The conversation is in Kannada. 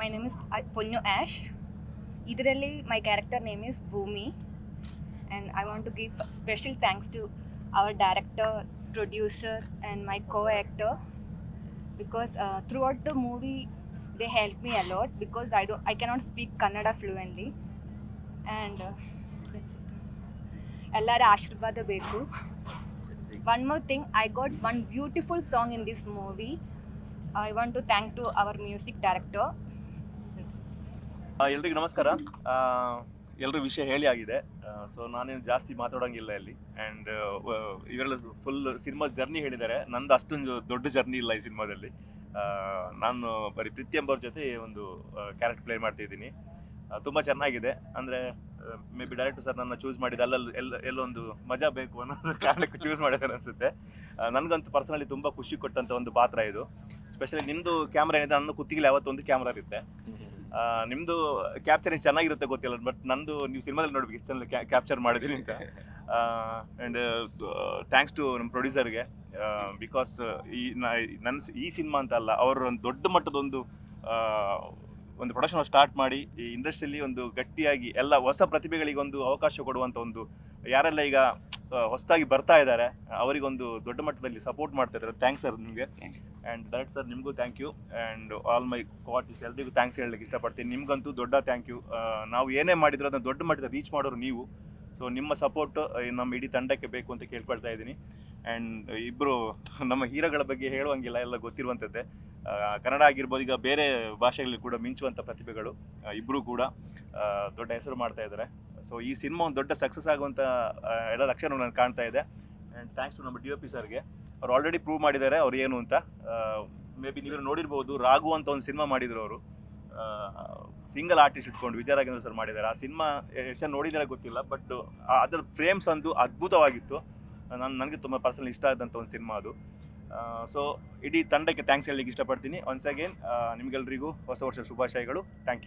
My name is Ponnu Ash ಇದರಲ್ಲಿ my character name is Bhoomi and I want to give special thanks to our director producer and my co actor because through the movie they help me a lot because I do I cannot speak Kannada fluently and ಎಲ್ಲರ ಆಶೀರ್ವಾದ ಬೇಕು one more thing i got one beautiful song in this movie i want to thank to our music director That's it. ಆ, ಎಲ್ರಿಗೂ ನಮಸ್ಕಾರ. ಎಲ್ಲರೂ ವಿಷಯ ಹೇಳಿ ಆಗಿದೆ. ಸೊ ನಾನೇನು ಜಾಸ್ತಿ ಮಾತಾಡೋಂಗಿಲ್ಲ ಇಲ್ಲಿ. ಆ್ಯಂಡ್ ಇವರೆಲ್ಲ ಫುಲ್ ಸಿನಿಮಾ ಜರ್ನಿ ಹೇಳಿದ್ದಾರೆ. ನಂದು ಅಷ್ಟೊಂದು ದೊಡ್ಡ ಜರ್ನಿ ಇಲ್ಲ ಈ ಸಿನಿಮಾದಲ್ಲಿ ನಾನು ಬರೀ ಪ್ರೀತಿ ಎಂಬವ್ರ ಜೊತೆ ಒಂದು ಕ್ಯಾರೆಕ್ಟರ್ ಪ್ಲೇ ಮಾಡ್ತಿದ್ದೀನಿ ತುಂಬ ಚೆನ್ನಾಗಿದೆ. ಅಂದರೆ ಮೇ ಬಿ ಡೈರೆಕ್ಟರ್ ಸರ್ ನನ್ನ ಚೂಸ್ ಮಾಡಿದ ಅಲ್ಲಲ್ಲಿ ಎಲ್ಲ, ಎಲ್ಲೊಂದು ಮಜಾ ಬೇಕು ಅನ್ನೋ ಕಾರಣಕ್ಕೆ ಚೂಸ್ ಮಾಡಿದ್ದಾರೆ ಅನಿಸುತ್ತೆ. ನನಗಂತೂ ಪರ್ಸನಲಿ ತುಂಬ ಖುಷಿ ಕೊಟ್ಟಂಥ ಒಂದು ಪಾತ್ರ ಇದು. ಸ್ಪೆಷಲಿ ನಿಮ್ಮದು ಕ್ಯಾಮ್ರಾ ಏನಿದೆ, ನನ್ನ ಕುತ್ತಿಗೆಲಿ ಯಾವತ್ತೊಂದು ಕ್ಯಾಮ್ರಾ ಇರುತ್ತೆ. ಆ, ನಿಮ್ದು ಕ್ಯಾಪ್ಚರಿಂಗ್ ಚೆನ್ನಾಗಿರುತ್ತೆ ಗೊತ್ತಿಲ್ಲ ಬಟ್ ನಂದು ನೀವು ಸಿನಿಮಾದಲ್ಲಿ ನೋಡ್ಬೇಕು ಎಷ್ಟು ಚೆನ್ನಾಗಿ ಕ್ಯಾಪ್ಚರ್ ಮಾಡಿದೀನಿ ಅಂತ. ಆ್ಯಂಡ್ ಥ್ಯಾಂಕ್ಸ್ ಟು ನಮ್ಮ ಪ್ರೊಡ್ಯೂಸರ್ಗೆ ಬಿಕಾಸ್ ಈ ನನ್ನ ಈ ಸಿನಿಮಾ ಅಂತ ಅಲ್ಲ ಅವರು ಒಂದು ದೊಡ್ಡ ಮಟ್ಟದ ಒಂದು ಒಂದು ಪ್ರೊಡಕ್ಷನ್ ಸ್ಟಾರ್ಟ್ ಮಾಡಿ ಈ ಇಂಡಸ್ಟ್ರಿಯಲ್ಲಿ ಒಂದು ಗಟ್ಟಿಯಾಗಿ ಎಲ್ಲ ಹೊಸ ಪ್ರತಿಭೆಗಳಿಗೆ ಒಂದು ಅವಕಾಶ ಕೊಡುವಂಥ ಒಂದು ಯಾರೆಲ್ಲ ಈಗ ಹೊಸದಾಗಿ ಬರ್ತಾ ಇದ್ದಾರೆ. ಅವರಿಗೊಂದು ದೊಡ್ಡ ಮಟ್ಟದಲ್ಲಿ ಸಪೋರ್ಟ್ ಮಾಡ್ತಾ ಇದ್ದಾರೆ ಥ್ಯಾಂಕ್ಸ್ ಸರ್ ನಿಮಗೆ ಆ್ಯಂಡ್ ಡೈರೆಕ್ಟ್ ಸರ್ ನಿಮಗೂ thank you and all my cast ಎಲ್ಲರಿಗೂ ಥ್ಯಾಂಕ್ಸ್ ಹೇಳಲಿಕ್ಕೆ ಇಷ್ಟಪಡ್ತೀನಿ. ನಿಮಗಂತೂ ದೊಡ್ಡ ಥ್ಯಾಂಕ್ ಯು ನಾವು ಏನೇ ಮಾಡಿದ್ರು ಅದನ್ನ ದೊಡ್ಡ ಮಟ್ಟದ ರೀಚ್ ಮಾಡೋರು ನೀವು. ಸೊ ನಿಮ್ಮ ಸಪೋರ್ಟ್ ನಮ್ಮ ಇಡೀ ತಂಡಕ್ಕೆ ಬೇಕು ಅಂತ ಕೇಳ್ಕೊಳ್ತಾ ಇದ್ದೀನಿ. ಆ್ಯಂಡ್ ಇಬ್ಬರು ನಮ್ಮ ಹೀರೋಗಳ ಬಗ್ಗೆ ಹೇಳುವಂಗಿಲ್ಲ ಎಲ್ಲ ಗೊತ್ತಿರುವಂಥದ್ದೇ ಕನ್ನಡ ಆಗಿರ್ಬೋದು ಈಗ ಬೇರೆ ಭಾಷೆಗಳಲ್ಲಿ ಕೂಡ ಮಿಂಚುವಂಥ ಪ್ರತಿಭೆಗಳು ಇಬ್ಬರೂ ಕೂಡ ದೊಡ್ಡ ಹೆಸರು ಮಾಡ್ತಾ ಇದ್ದಾರೆ. ಸೊ ಈ ಸಿನಿಮಾ ಒಂದು ದೊಡ್ಡ ಸಕ್ಸಸ್ ಆಗುವಂಥ ಎಲ್ಲ ಲಕ್ಷಣ ನಾನು ಕಾಣ್ತಾ ಇದೆ. ಆ್ಯಂಡ್ ಥ್ಯಾಂಕ್ಸ್ ಟು ನಮ್ಮ ಡಿ ಒ ಪಿ ಸರ್ಗೆ ಅವ್ರು ಆಲ್ರೆಡಿ ಪ್ರೂವ್ ಮಾಡಿದ್ದಾರೆ ಅವ್ರು ಏನು ಅಂತ. ಮೇ ಬಿ ನೀವು ನೋಡಿರ್ಬೋದು, ರಾಘು ಅಂತ ಒಂದು ಸಿನಿಮಾ ಮಾಡಿದ್ರು ಅವರು. ಸಿಂಗಲ್ ಆರ್ಟಿಸ್ಟ್ ಇಟ್ಕೊಂಡು ವಿಜಯ ರಾಘವೇಂದ್ರ ಸರ್ ಮಾಡಿದ್ದಾರೆ. ಆ ಸಿನಿಮಾ ಎಷ್ಟು ನೋಡಿದರೆ ಗೊತ್ತಿಲ್ಲ ಬಟ್ ಅದರ ಫ್ರೇಮ್ಸ್ ಅಂದು ಅದ್ಭುತವಾಗಿತ್ತು. ನಾನು, ನನಗೆ ತುಂಬ ಪರ್ಸನಲ್ ಇಷ್ಟ ಆದಂಥ ಒಂದು ಸಿನಿಮಾ ಅದು. ಸೊ ಇಡೀ ತಂಡಕ್ಕೆ ಥ್ಯಾಂಕ್ಸ್ ಹೇಳಲಿಕ್ಕೆ ಇಷ್ಟಪಡ್ತೀನಿ. ಒನ್ಸ್ ಅಗೇನ್ ನಿಮಗೆಲ್ಲರಿಗೂ ಹೊಸ ವರ್ಷ ಶುಭಾಶಯಗಳು. ಥ್ಯಾಂಕ್